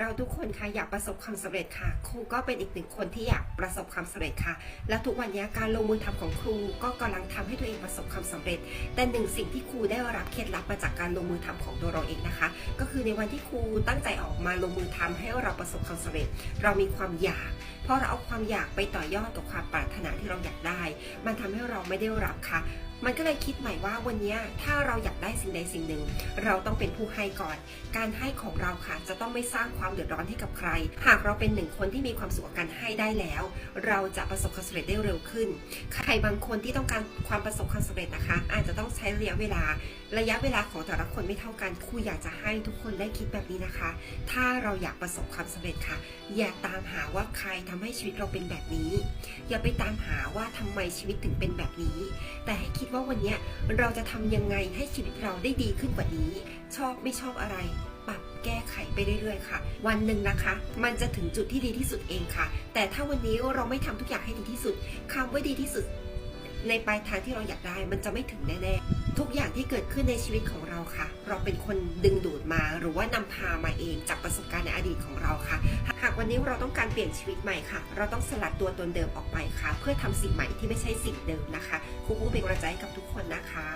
เราทุกคนค่ะอยากประสบความสำเร็จค่ะ ครูก็เป็นอีกหนึ่งคนที่อยากประสบความสำเร็จค่ะ และทุกวันนี้การลงมือทำของครูก็กำลังทำให้ตัวเองประสบความสำเร็จ แต่หนึ่งสิ่งที่ครูได้รับเคล็ดลับมาจากการลงมือทำของตัวเราเองนะคะ ก็คือในวันที่ครูตั้งใจออกมาลงมือทำให้เราประสบความสำเร็จ เรามีความอยากเพราะเราเอาความอยากไปต่อยอดกับความปรารถนาที่เราอยากได้ มันทำให้เราไม่ได้รับค่ะมันก็เลยคิดใหม่ว่าวันนี้ถ้าเราอยากได้สิ่งใดสิ่งหนึ่ง เราต้องเป็นผู้ให้ก่อน การให้ของเราค่ะจะต้องไม่สร้างความเดือดร้อนให้กับใคร หากเราเป็นหนึ่งคนที่มีความสุขกับการให้ได้แล้ว เราจะประสบความสำเร็จได้เร็วขึ้น ใครบางคนที่ต้องการความประสบความสำเร็จนะคะ อาจจะต้องใช้ระยะเวลา ระยะเวลาของแต่ละคนไม่เท่ากันครูอยากจะให้ทุกคนได้คิดแบบนี้นะคะ ถ้าเราอยากประสบความสำเร็จค่ะ อย่าตามหาว่าใครทำให้ชีวิตเราเป็นแบบนี้ อย่าไปตามหาว่าทำไมชีวิตถึงเป็นแบบนี้ แต่ให้คิดว่าวันนี้เราจะทำยังไงให้ชีวิตเราได้ดีขึ้นกว่านี้ ชอบไม่ชอบอะไร ปรับแก้ไขไปเรื่อยๆค่ะ วันหนึ่งนะคะ มันจะถึงจุดที่ดีที่สุดเองค่ะ แต่ถ้าวันนี้เราไม่ทำทุกอย่างให้ดีที่สุดคำว่าดีที่สุด ในปลายทางที่เราอยากได้มันจะไม่ถึงแน่ๆ ทุกอย่างที่เกิดขึ้นในชีวิตของเราค่ะ เราเป็นคนดึงดูดมาหรือว่านำพามาเองจากประสบการณ์ในอดีตของเราค่ะ หากวันนี้เราต้องการเปลี่ยนชีวิตใหม่ค่ะ เราต้องสลัดตัวตนเดิมออกไปค่ะ เพื่อทำสิ่งใหม่ที่ไม่ใช่สิ่งเดิมนะคะครูผู้เป็นกำลังใจให้กับทุกคนนะคะ